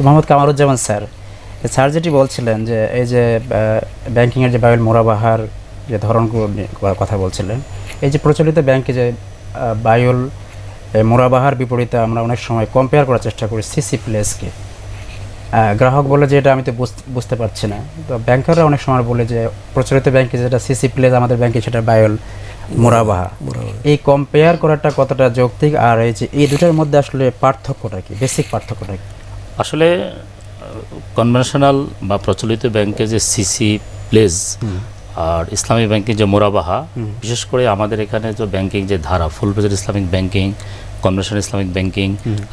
Mohammad Kamaruzzaman sir sir যেটি বলছিলেন যে এই যে ব্যাংকিংয়ের যে বায়ুল মোরাবাহার যে ধরনগুলো কথা বলছিলেন এই যে প্রচলিত ব্যাংকে যে বায়ুল মোরাবাহার বিপরীতে আমরা অনেক সময় কম্পেয়ার করার চেষ্টা করি সিসি প্লেসকে গ্রাহক বলে যে এটা আমি তো বুঝ- বুঝতে পারছি না। তো ব্যাংকাররা অনেক সময় বলে যে প্রচলিত ব্যাংকে যেটা সিসি প্লেস আমাদের ব্যাংকে সেটা বায়ুল মোরাবাহা। এই কম্পেয়ার করাটা কতটা যৌক্তিক আর এই যে এই দুটোর মধ্যে আসলে পার্থক্যটা কি? বেসিক পার্থক্যটা কি? আসলে কনভেনশনাল বা প্রচলিত ব্যাংকে যে সিসি প্লেস আর ইসলামী ব্যাংকিং যে মোরাবাহা বিশেষ করে আমাদের এখানে যে ব্যাংকিং যে ধারা full প্রেজের Islamic banking conventional Islamic banking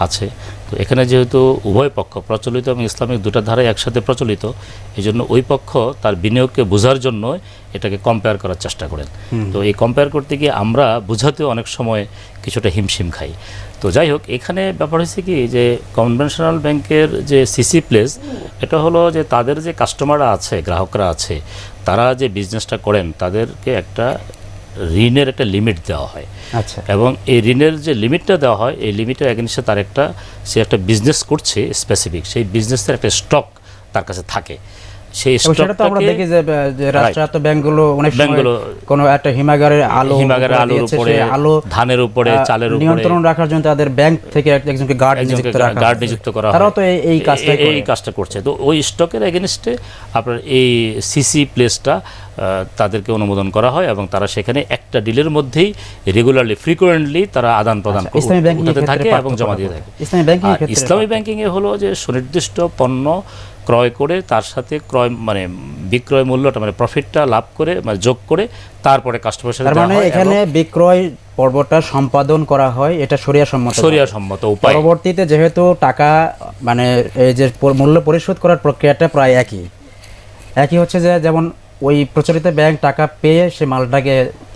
আছে। তো এখানে যেহেতু উভয় পক্ষ প্রচলিত এবং ইসলামিক দুটা ধারাই একসাথে প্রচলিত এই জন্য ওই পক্ষ তার বিনিয়োগকে বোঝার জন্য এটাকে কম্পেয়ার করার চেষ্টা করেন। তো এই কম্পেয়ার করতে গিয়ে আমরা বোঝাতেও অনেক সময় কিছুটা হিমশিম খাই। তো যাই হোক এখানে ব্যাপার হয়েছে কি যে কনভেনশনাল ব্যাংকের যে সিসি প্লেস এটা হলো যে তাদের যে কাস্টমাররা আছে গ্রাহকরা আছে তারা যে বিজনেসটা করেন তাদেরকে একটা ঋণের একটা লিমিট দেওয়া হয়। আচ্ছা। এবং এই ঋণের যে লিমিটটা দেওয়া হয় এই লিমিটের এগেনস্টে তার একটা সে একটা বিজনেস করছে স্পেসিফিক সেই বিজনেসের একটা স্টক তার কাছে থাকে। সেই সেটা তো আমরা দেখি যে রাষ্ট্রায়ত্ত ব্যাংকগুলো অনেক সময় ব্যাংকগুলো কোনো একটা হিমাগারের আলো হিমাগারের আলোর উপরে আলো ধানের উপরে চালের উপরে। নিয়ন্ত্রণ রাখার জন্য তাদের ব্যাংক থেকে একজনকে গার্ড নিযুক্ত রাখা গার্ড নিযুক্ত করা হয়। তো এই কাজটাই এই- কাজটা করছে। তো ওই স্টকের এগেনস্টে আপনার এই সিসি প্লেসটা তাদেরকে অনুমোদন করা হয় এবং তারা সেখানে একটা ডিলের মধ্যেই রেগুলারলি ফ্রিকোয়েন্টলি তারা আদান প্রদান আচ্ছা, থাকে এবং জমা দিয়ে থাকে। ইসলামী ব্যাংকিং ইসলামী ব্যাংকিংয়ে হলো যে সুনির্দিষ্ট পণ্য ক্রয় করে তার সাথে ক্রয় মানে বিক্রয় মূল্যটা মানে প্রফিটটা লাভ করে মানে যোগ করে তারপরে কাস্টমার সাথে মানে এখানে বিক্রয় পর্বটা সম্পাদন করা হয় এটা সরিয়া সম্মত সরিয়া সম্মত উপায়। পরবর্তীতে যেহেতু টাকা মানে এই যে মূল্য পরিশোধ করার প্রক্রিয়াটা প্রায় একই। একই হচ্ছে যে যেমন ওই প্রচলিত ব্যাংক টাকা পেয়ে সে মালটাকে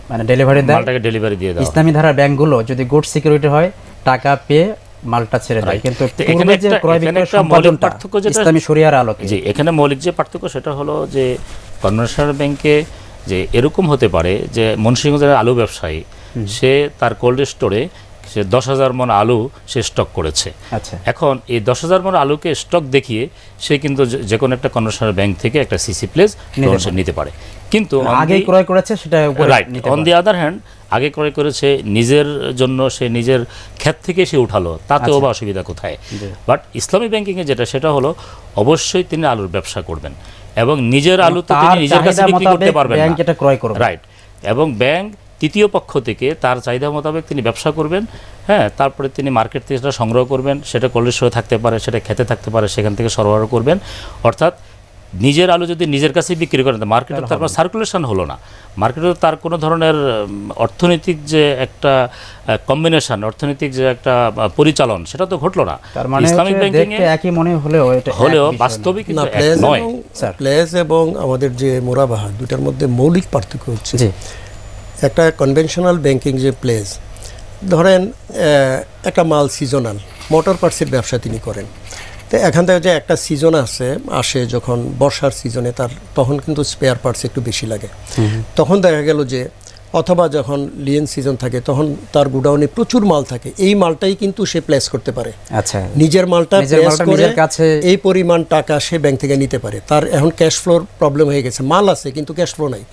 মানে ডেলিভারি দেয়। মালটাকে ডেলিভারি দিয়ে হয়। ইসলামী ধারার ব্যাংকগুলো যদি গুড সিকিউরিটি হয় টাকা পেয়ে মালটা ছেড়ে দেয়। কিন্তু এখানে যে ক্রয় বিক্রয় সম্পাদনটা পার্থক্য যেটা- ইসলামী শরিয়ার আলোকে। জি এখানে মৌলিক যে পার্থক্য সেটা হলো যে কনভেনশনাল ব্যাংকে যে এরকম হতে পারে যে মনসিংহ যারা আলু ব্যবসায়ী সে তার কোল্ড স্টোরে সে দশ হাজার মন আলু সে স্টক করেছে। আচ্ছা। এখন এই দশ হাজার মন আলুকে স্টক দেখিয়ে সে কিন্তু যে- কোনো একটা কনভেনশনাল ব্যাংক থেকে একটা সিসি প্লেস নিতে পারে। কিন্তু আগে ক্রয় করেছে সেটা right on the other hand আগে ক্রয় করেছে নিজের জন্য সে নিজের ক্ষেত থেকে সে উঠালো তাতেও আচ্ছা। বা অসুবিধা কোথায়? বাট ইসলামী ব্যাংকিংয়ে যেটা সেটা হলো অবশ্যই তিনি আলুর ব্যবসা করবেন এবং নিজের আলু তো তিনি নিজের কাছে বিক্রি করতে পারবেন ব্যাংক এটা ক্রয় করবে। রাইট এবং ব্যাংক তৃতীয় পক্ষ থেকে তার চাহিদা মোতাবেক তিনি ব্যবসা করবেন হ্যাঁ তারপরে তিনি মার্কেট থেকে সেটা সংগ্রহ করবেন সেটা কোল্ড স্টোরে থাকতে পারে সেটা খেতে থাকতে পারে সেখান থেকে সরবরাহ করবেন। অর্থাৎ নিজের আলু যদি নিজের কাছে বিক্রি করেন মার্কেটে তার কোনো সার্কুলেশন হলো না। মার্কেটে তার কোনো ধরনের অর্থনৈতিক যে একটা কম্বিনেশন অর্থনৈতিক যে একটা পরিচালন সেটা তো ঘটলো না। মানে ইসলামিক ব্যাংকিং একই মনে হলেও হলেও বাস্তবিক নয়। এবং প্লেস এবং আমাদের যে মোরাবাহা দুটার মধ্যে মৌলিক পার্থক্য হচ্ছে জি। একটা কনভেনশনাল ব্যাংকিং যে প্লেস ধরেন একটা মাল সিজনাল মোটর পার্টসের ব্যবসা তিনি করেন। তো এখান থেকে যে একটা সিজন আছে আসে যখন বর্ষার সিজনে তার তখন কিন্তু স্পেয়ার পার্টস একটু বেশি লাগে। তখন দেখা গেল যে অথবা যখন লিয়েন সিজন থাকে তখন তার গোডাউনে প্রচুর মাল থাকে। এই মালটাই কিন্তু সে প্লেস করতে পারে। আচ্ছা। নিজের মালটা প্লেস করে কাছে- এই পরিমাণ টাকা সে ব্যাংক থেকে নিতে পারে। তার এখন ক্যাশ ফ্লোর প্রবলেম হয়ে গেছে। মাল আছে কিন্তু ক্যাশ ফ্লো নাই।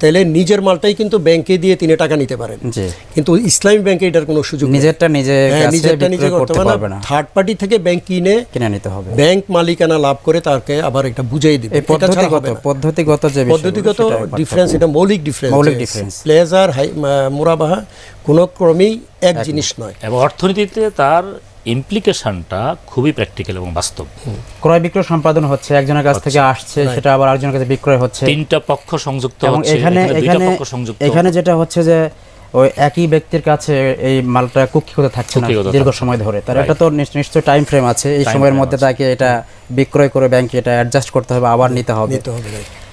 তাহলে নিজের মালটাই কিন্তু ব্যাংকে দিয়ে তিনি টাকা নিতে পারেন। কিন্তু ইসলামী ব্যাংকে এটার কোনো সুযোগ নিজেরটা নিজে হ্যাঁ নিজেরটা নিজে করতে করতে পারবে না। থার্ড পার্টি থেকে ব্যাংক কিনে কিনে নিতে হবে। ব্যাংক মালিকানা লাভ করে তাকে আবার একটা বুঝাই দিবে। পদ্ধতিগত পদ্ধতিগত যে পদ্ধতিগত ডিফারেন্স এটা মৌলিক ডিফারেন্স মৌলিক difference। প্লেজার হাই মুরাবাহা কোনো ক্রমেই এক জিনিস নয়। এবং অর্থনীতিতে তার ইমপ্লিকেশনটা খুবই প্র্যাকটিক্যাল এবং বাস্তব। ক্রয় বিক্রয় সম্পাদন হচ্ছে একজনের কাছ থেকে আসছে সেটা আবার আরেকজনের কাছে বিক্রয় হচ্ছে। তিনটা পক্ষ সংযুক্ত এবং হচ্ছে এখানে এখানে এখানে পক্ষ সংযুক্ত। এখানে যেটা হচ্ছে যে ওই একই ব্যক্তির কাছে এই মালটা কুক্ষিগত থাকছে না দীর্ঘ সময় ধরে। তার একটা তো নিশ্চ- নিশ্চয় টাইম ফ্রেম আছে। এই সময়ের মধ্যে তাকে এটা বিক্রয় করে ব্যাংকে এটা অ্যাডজাস্ট করতে হবে আবার নিতে হবে। নিতে হবে right?